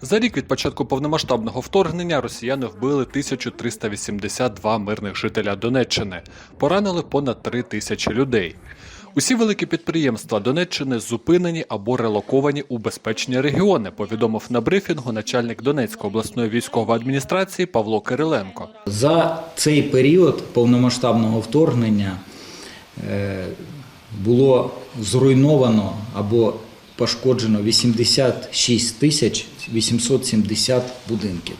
За рік від початку повномасштабного вторгнення росіяни вбили 1382 мирних жителя Донеччини, поранили понад 3 тисячі людей. Усі великі підприємства Донеччини зупинені або релоковані у безпечні регіони, повідомив на брифінгу начальник Донецької обласної військової адміністрації Павло Кириленко. За цей період повномасштабного вторгнення е, було зруйновано або пошкоджено 86 тисяч 870 будинків.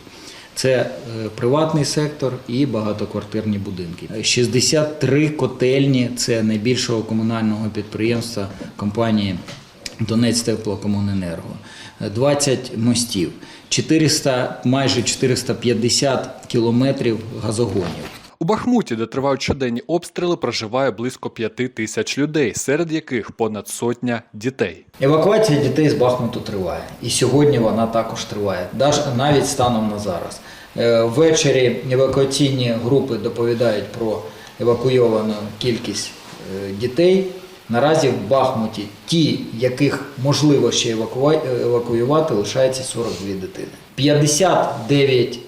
Це е, приватний сектор і багатоквартирні будинки. 63 котельні це найбільшого комунального підприємства компанії Донець Теплокомуненерго. 20 мостів, 400, майже 450 кілометрів газогонів. У Бахмуті, де тривають щоденні обстріли, проживає близько п'яти тисяч людей, серед яких понад сотня дітей. Евакуація дітей з Бахмуту триває. І сьогодні вона також триває, навіть станом на зараз. Е, Ввечері евакуаційні групи доповідають про евакуйовану кількість е, дітей. Наразі в Бахмуті ті, яких можливо ще евакуа- евакуювати, лишається 42 дитини. 59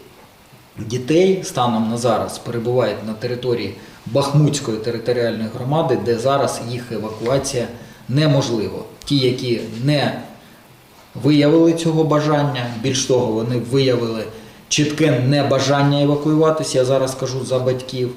дітей станом на зараз перебувають на території Бахмутської територіальної громади, де зараз їх евакуація неможлива. Ті, які не виявили цього бажання, більш того, вони виявили чітке небажання евакуюватися. Я зараз кажу за батьків.